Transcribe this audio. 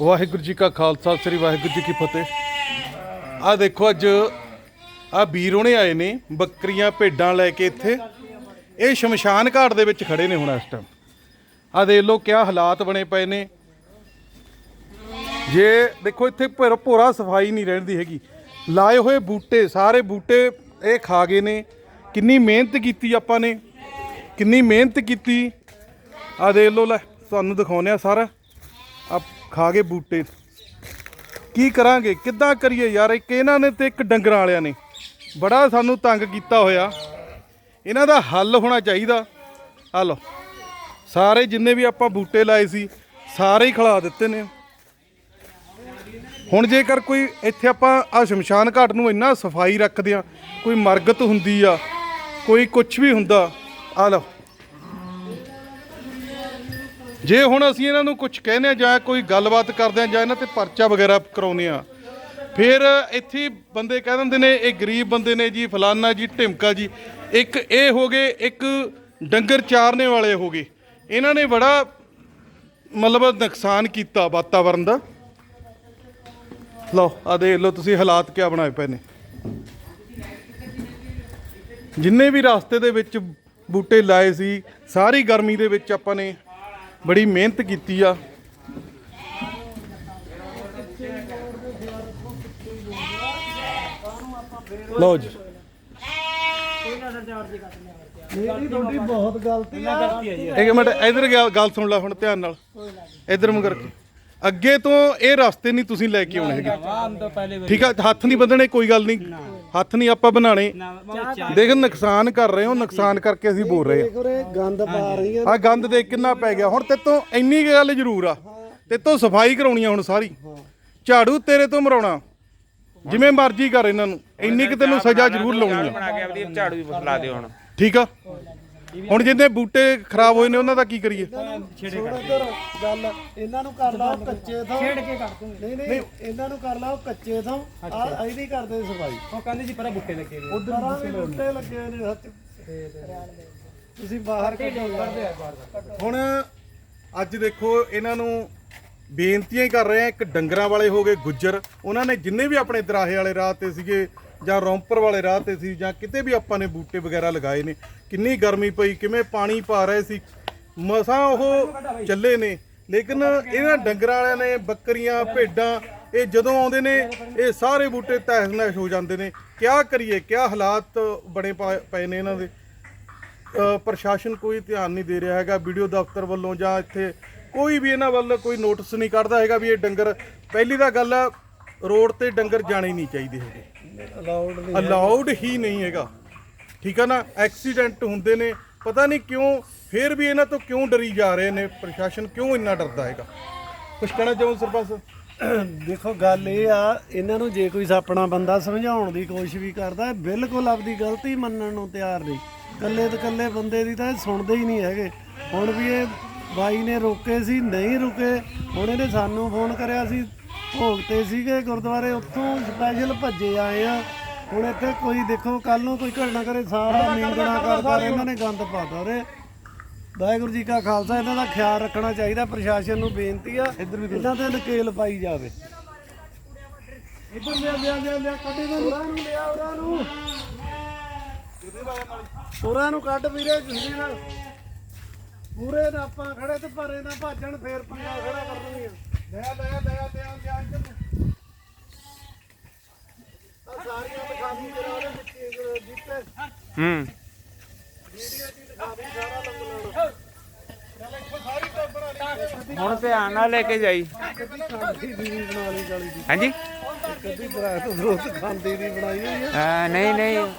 ਵਾਹਿਗੁਰੂ ਜੀ ਕਾ ਖਾਲਸਾ, ਸ੍ਰੀ ਵਾਹਿਗੁਰੂ ਜੀ ਕੀ ਫਤਿਹ। ਆ ਦੇਖੋ ਅੱਜ ਆ ਵੀਰ ਹੁਣੇ ਆਏ ਨੇ, ਬੱਕਰੀਆਂ, ਭੇਡਾਂ ਲੈ ਕੇ ਇੱਥੇ। ਇਹ ਸ਼ਮਸ਼ਾਨ ਘਾਟ ਦੇ ਵਿੱਚ ਖੜੇ ਨੇ ਹੁਣ ਇਸ ਟਾਈਮ ਆ ਦੇਖ ਲਓ ਕਿਆ ਹਾਲਾਤ ਬਣੇ ਪਏ ਨੇ। ਜੇ ਦੇਖੋ ਇੱਥੇ ਭੋਰਾ ਭੋਰਾ ਸਫ਼ਾਈ ਨਹੀਂ ਰਹਿੰਦੀ ਹੈਗੀ। ਲਾਏ ਹੋਏ ਬੂਟੇ, ਸਾਰੇ ਬੂਟੇ ਇਹ ਖਾ ਗਏ ਨੇ। ਕਿੰਨੀ ਮਿਹਨਤ ਕੀਤੀ ਆਪਾਂ ਨੇ। ਕਿੰਨੀ ਮਿਹਨਤ ਕੀਤੀ। ਆ ਦੇਖ ਲਓ ਲੈ, ਤੁਹਾਨੂੰ ਦਿਖਾਉਂਦੇ ਆ ਸਾਰਾ। ਆ ਖਾ ਗਏ ਬੂਟੇ। ਕੀ ਕਰਾਂਗੇ? ਕਿੱਦਾਂ ਕਰੀਏ ਯਾਰ? ਇੱਕ ਇਹਨਾਂ ਨੇ ਤੇ ਇੱਕ ਡੰਗਰਾਂ ਵਾਲਿਆਂ ਨੇ। ਬੜਾ ਸਾਨੂੰ ਤੰਗ ਕੀਤਾ ਹੋਇਆ। ਇਹਨਾਂ ਦਾ ਹੱਲ ਹੋਣਾ ਚਾਹੀਦਾ। ਆ ਲਓ। ਸਾਰੇ ਜਿੰਨੇ ਵੀ ਆਪਾਂ ਬੂਟੇ ਲਾਏ ਸੀ, ਸਾਰੇ ਹੀ ਖਿਲਾ ਦਿੱਤੇ ਨੇ। ਹੁਣ ਜੇਕਰ ਕੋਈ ਇੱਥੇ ਆਪਾਂ ਆ ਸ਼ਮਸ਼ਾਨ ਘਾਟ ਨੂੰ ਇੰਨਾ ਸਫ਼ਾਈ ਰੱਖਦੇ ਆ ਕੋਈ ਮਰਗਤ ਹੁੰਦੀ ਆ, ਕੋਈ ਕੁਝ ਵੀ ਹੁੰਦਾ ਆ ਲਓ। ਜੇ ਹੁਣ ਅਸੀਂ ਇਹਨਾਂ ਨੂੰ ਕੁਝ ਕਹਿੰਦੇ ਆ ਜਾਂ ਕੋਈ ਗੱਲਬਾਤ ਕਰਦੇ ਆ ਜਾਂ ਇਹਨਾਂ ਤੇ ਪਰਚਾ ਵਗੈਰਾ ਕਰਾਉਂਦੇ ਆ ਫਿਰ ਇੱਥੇ ਬੰਦੇ ਕਹਿ ਦਿੰਦੇ ਨੇ, ਇਹ ਗਰੀਬ ਬੰਦੇ ਨੇ ਜੀ, ਫਲਾਨਾ ਜੀ, ਢਿਮਕਾ ਜੀ। ਇੱਕ ਇਹ ਹੋ ਗਏ, ਇੱਕ ਡੰਗਰ ਚਾਰਨੇ ਵਾਲੇ ਹੋ ਗਏ। ਇਹਨਾਂ ਨੇ ਬੜਾ ਮਤਲਬ ਨੁਕਸਾਨ ਕੀਤਾ ਵਾਤਾਵਰਨ ਦਾ। ਲਓ ਆ ਦੇਖ ਲਓ ਤੁਸੀਂ ਹਾਲਾਤ ਕਿਆ ਬਣਾਏ ਪਏ ਨੇ। ਜਿੰਨੇ ਵੀ ਰਸਤੇ ਦੇ ਵਿੱਚ ਬੂਟੇ ਲਾਏ ਸੀ, ਸਾਰੀ ਗਰਮੀ ਦੇ ਵਿੱਚ ਆਪਾਂ ਨੇ ਬੜੀ ਮਿਹਨਤ ਕੀਤੀ ਆ। ਲਓ ਜੀ। ਮੇਰੀ ਤੁਹਾਡੀ ਬਹੁਤ ਗਲਤੀ ਆ। ਇੱਕ ਮਿੰਟ ਇਧਰ ਗੱਲ ਸੁਣ ਲੈ ਹੁਣ ਧਿਆਨ ਨਾਲ। ਇਧਰ ਮੂੰਹ ਕਰਕੇ ਅੱਗੇ ਤੋਂ ਇਹ ਰਸਤੇ ਨਹੀਂ ਤੁਸੀਂ ਲੈ ਕੇ ਆਉਣੇ ਹੈਗੇ। ਠੀਕ ਆ ਹੱਥ ਨਹੀਂ ਬੰਨਣੇ ਕੋਈ ਗੱਲ ਨਹੀਂ। ਹੱਥ ਨਹੀਂ ਆਪਾਂ ਬਣਾਣੇ ਦੇਖ ਨੁਕਸਾਨ ਕਰ ਰਹੇ ਹੋ ਨੁਕਸਾਨ ਕਰਕੇ ਅਸੀਂ ਬੋਲ ਰਹੇ ਗੰਦ ਪਾ ਰਹੀਆਂ ਆ ਗੰਦ ਦੇ ਕਿੰਨਾ ਪੈ ਗਿਆ। ਹੁਣ ਤੇਤੋਂ ਇੰਨੀ ਕੁ ਗੱਲ ਜ਼ਰੂਰ ਆ। ਤੇਤੋਂ ਸਫ਼ਾਈ ਕਰਾਉਣੀ ਆ ਹੁਣ ਸਾਰੀ। ਝਾੜੂ ਤੇਰੇ ਤੋਂ ਮਰਾਉਣਾ। ਜਿਵੇਂ ਮਰਜ਼ੀ ਕਰ ਇਹਨਾਂ ਨੂੰ। ਇੰਨੀ ਕਿ ਤੈਨੂੰ ਸਜ਼ਾ ਜ਼ਰੂਰ ਲਾਉਣੀ ਆ। ਬਣਾ ਕੇ ਆਪਦੀ ਝਾੜੂ ਵੀ ਫਸਲਾ ਦਿਓ ਹੁਣ। ਠੀਕ ਆ? ਹੁਣ ਜਿੰਨੇ ਬੂਟੇ ਖਰਾਬ ਹੋਏ ਨੇ ਉਹਨਾਂ ਦਾ ਕੀ ਕਰੀਏ? ਸੁਣ ਇੱਧਰ ਗੱਲ ਇਹਨਾਂ ਨੂੰ ਕਰ ਲਾ ਕੱਚੇ ਥਾਂ ਛੇੜ ਕੇ ਕਰ ਦੂੰਗੇ। ਨਹੀਂ ਨਹੀਂ ਇਹਨਾਂ ਨੂੰ ਕਰ ਲਾ ਕੱਚੇ ਥਾਂ ਆ ਇਹਦੀ ਕਰਦੇ ਸਫ਼ਾਈ। ਉਹ ਕਹਿੰਦੇ ਸੀ ਪਰਾਂ ਬੁੱਟੇ ਲੱਗੇ ਨੇ ਉਧਰ ਵੀ ਬੂਟੇ ਲੱਗੇ ਨੇ ਸੱਚ ਤੁਸੀਂ ਬਾਹਰ ਕੱਢੋ। ਹੁਣ ਅੱਜ ਦੇਖੋ ਇਹਨਾਂ ਨੂੰ ਬੇਨਤੀਆਂ ਹੀ ਕਰ ਰਹੇ ਆ। ਇੱਕ ਡੰਗਰਾਂ ਵਾਲੇ ਹੋ ਗਏ ਗੁੱਜਰ। ਉਹਨਾਂ ਨੇ ਜਿੰਨੇ ਵੀ ਆਪਣੇ ਦਰਾਹੇ ਵਾਲੇ ਰਾਹ ਤੇ ਸੀਗੇ ਜਾਂ ਰੌਂਪਰ ਵਾਲੇ ਰਾਹ ਤੇ ਸੀ ਜਾਂ ਕਿਤੇ ਵੀ ਆਪਾਂ ਨੇ ਬੂਟੇ ਵਗੈਰਾ ਲਗਾਏ ਨੇ, ਕਿੰਨੀ ਗਰਮੀ ਪਈ, ਕਿਵੇਂ ਪਾਣੀ ਪਾ ਰਹੇ ਸੀ, ਮਸਾਂ ਉਹ ਚੱਲੇ ਨੇ, ਲੇਕਿਨ ਇਹਨਾਂ ਡੰਗਰਾਂ ਵਾਲਿਆਂ ਨੇ, ਬੱਕਰੀਆਂ, ਭੇਡਾਂ, ਇਹ ਜਦੋਂ ਆਉਂਦੇ ਨੇ, ਇਹ ਸਾਰੇ ਬੂਟੇ ਤਹਿਸ ਨਹਿਸ ਹੋ ਜਾਂਦੇ ਨੇ। ਕਿਆ ਕਰੀਏ, ਕਿਆ ਹਾਲਾਤ ਬਣੇ ਪਾ- ਪਏ ਨੇ ਇਹਨਾਂ ਦੇ। ਪ੍ਰਸ਼ਾਸਨ ਕੋਈ ਧਿਆਨ ਨਹੀਂ ਦੇ ਰਿਹਾ ਹੈਗਾ, ਵੀਡੀਓ ਦਫ਼ਤਰ ਵੱਲੋਂ ਜਾਂ ਇੱਥੇ ਕੋਈ ਵੀ ਇਹਨਾਂ ਵੱਲ ਕੋਈ ਨੋਟਿਸ ਨਹੀਂ ਕੱਢਦਾ ਹੈਗਾ ਵੀ ਇਹ ਡੰਗਰ, ਪਹਿਲੀ ਤਾਂ ਗੱਲ ਆ ਰੋਡ ਤੇ ਡੰਗਰ ਜਾਣੇ ਨਹੀਂ ਚਾਹੀਦੇ ਹੈਗੇ। ਅਲਾਉਡ ਨਹੀਂ ਅਲਾਉਡ ਹੀ ਨਹੀਂ ਹੈਗਾ। ਠੀਕ ਆ ਨਾ? ਐਕਸੀਡੈਂਟ ਹੁੰਦੇ ਨੇ। ਪਤਾ ਨਹੀਂ ਕਿਉਂ ਫੇਰ ਵੀ ਇਹਨਾਂ ਤੋਂ ਕਿਉਂ ਡਰੀ ਜਾ ਰਹੇ ਨੇ? ਪ੍ਰਸ਼ਾਸਨ ਕਿਉਂ ਇੰਨਾ ਡਰਦਾ ਹੈਗਾ? ਕੁਝ ਕਹਿਣਾ ਚਾਹੋ ਸਰਪੰਚ ਦੇਖੋ ਗੱਲ ਇਹ ਆ ਇਹਨਾਂ ਨੂੰ ਜੇ ਕੋਈ ਆਪਣਾ ਬੰਦਾ ਸਮਝਾਉਣ ਦੀ ਕੋਸ਼ਿਸ਼ ਵੀ ਕਰਦਾ ਬਿਲਕੁਲ ਆਪਦੀ ਗਲਤੀ ਮੰਨਣ ਨੂੰ ਤਿਆਰ ਨਹੀਂ। ਕੱਲੇ ਤੇ ਕੱਲੇ ਬੰਦੇ ਦੀ ਤਾਂ ਇਹ ਸੁਣਦੇ ਹੀ ਨਹੀਂ ਹੈਗੇ। ਹੁਣ ਵੀ ਇਹ ਬਾਈ ਨੇ ਰੋਕੇ ਸੀ ਨਹੀਂ ਰੁਕੇ ਹੁਣ ਇਹਨੇ ਸਾਨੂੰ ਫੋਨ ਕਰਿਆ ਸੀ ਭੋਗ ਤੇ ਸੀਗੇ ਗੁਰਦੁਆਰੇ ਉੱਥੋਂ ਸਪੈਸ਼ਲ ਭੱਜੇ ਆਏ ਆ। ਹੁਣ ਇੱਥੇ ਕੋਈ ਦੇਖੋ ਕੱਲ ਨੂੰ ਕੋਈ ਘਟਨਾ ਕਰੇ ਸਾਰਾ ਨੀਂਦਣਾ ਕਰਦਾ ਇਹਨਾਂ ਨੇ ਗੰਦ ਪਾਤਾ ਰੇ ਵਾਹਿਗੁਰੂ ਜੀ ਕਾ ਖਾਲਸਾ ਇਹਨਾਂ ਦਾ ਖਿਆਲ ਰੱਖਣਾ ਚਾਹੀਦਾ ਪ੍ਰਸ਼ਾਸਨ ਨੂੰ ਬੇਨਤੀ ਆ ਇਹਨਾਂ ਤੇ ਨਕੇਲ ਪਾਈ ਜਾਵੇ। ਇੱਧਰ ਲਿਆ ਲਿਆ ਲਿਆ ਲਿਆ ਕੱਢ ਇਹਨਾਂ ਨੂੰ। ਨੂੰ ਲਿਆ ਉਹਨਾਂ ਨੂੰ। ਉਹਨਾਂ ਨੂੰ ਕੱਢ ਵੀਰੇ ਜਿੰਦੇ ਨਾਲ ਪੂਰੇ ਨਾ ਆਪਾਂ ਖੜੇ ਤੇ ਭਰੇ ਨਾ ਭਾਜਣ ਫੇਰ ਪੰਗਾ ਖੜਾ ਕਰ ਦੇਣਗੇ ਇੱਧਰ ਨੂੰ ਸਾਰੀਆਂ ਦਿਖਾਵੀ ਜਿੱਤੇ ਹੂੰ। ਹੁਣ ਧਿਆਨ ਨਾਲ ਲੈ ਕੇ ਜਾਈ। ਖਾਂਦੀ ਦੀ ਬਣਾ ਲਈ ਗਲੀ ਦੀ। ਹਾਂਜੀ? ਕਦੀ ਦਰਖਤ ਰੋਜ਼ ਖਾਂਦੀ ਦੀ ਬਣਾਈ ਹੋਈ ਆ ਅਹ ਨਹੀਂ ਨਹੀਂ।